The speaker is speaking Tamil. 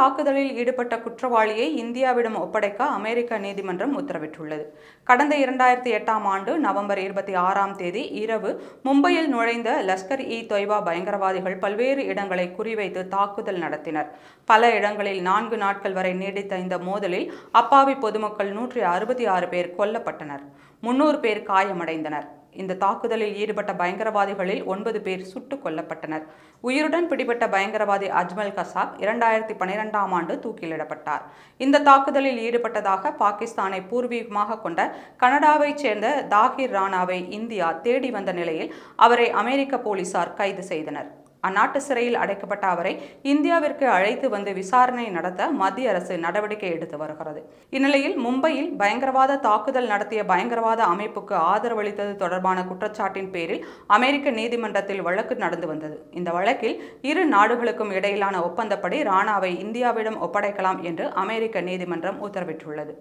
தாக்குதலில் ஈடுபட்ட குற்றவாளியை இந்தியாவிடம் ஒப்படைக்க அமெரிக்க நீதிமன்றம் உத்தரவிட்டுள்ளது. கடந்த இரண்டாயிரத்தி எட்டாம் ஆண்டு நவம்பர் இருபத்தி ஆறாம் தேதி இரவு மும்பையில் நுழைந்த லஷ்கர் இ தொய்பா பயங்கரவாதிகள் பல்வேறு இடங்களை குறிவைத்து தாக்குதல் நடத்தினர். பல இடங்களில் நான்கு நாட்கள் வரை நீடித்த இந்த மோதலில் அப்பாவி பொதுமக்கள் நூற்றி அறுபத்தி ஆறு பேர் கொல்லப்பட்டனர். முன்னூறு பேர் காயமடைந்தனர். இந்த தாக்குதலில் ஈடுபட்ட பயங்கரவாதிகளில் ஒன்பது பேர் சுட்டுக் கொல்லப்பட்டனர். உயிருடன் பிடிபட்ட பயங்கரவாதி அஜ்மல் கசாப் இரண்டாயிரத்தி பனிரெண்டாம் ஆண்டு தூக்கிலிடப்பட்டார். இந்த தாக்குதலில் ஈடுபட்டதாக பாகிஸ்தானை பூர்வீகமாக கொண்ட கனடாவைச் சேர்ந்த தாகிர் ராணாவை இந்தியா தேடி வந்த நிலையில் அவரை அமெரிக்க போலீசார் கைது செய்தனர். அந்நாட்டு சிறையில் அடைக்கப்பட்ட அவரை இந்தியாவிற்கு அழைத்து வந்து விசாரணை நடத்த மத்திய அரசு நடவடிக்கை எடுத்து வருகிறது. இந்நிலையில் மும்பையில் பயங்கரவாத தாக்குதல் நடத்திய பயங்கரவாத அமைப்புக்கு ஆதரவளித்தது தொடர்பான குற்றச்சாட்டின் பேரில் அமெரிக்க நீதிமன்றத்தில் வழக்கு நடந்து வந்தது. இந்த வழக்கில் இரு நாடுகளுக்கும் இடையிலான ஒப்பந்தப்படி ராணாவை இந்தியாவிடம் ஒப்படைக்கலாம் என்று அமெரிக்க நீதிமன்றம் உத்தரவிட்டுள்ளது.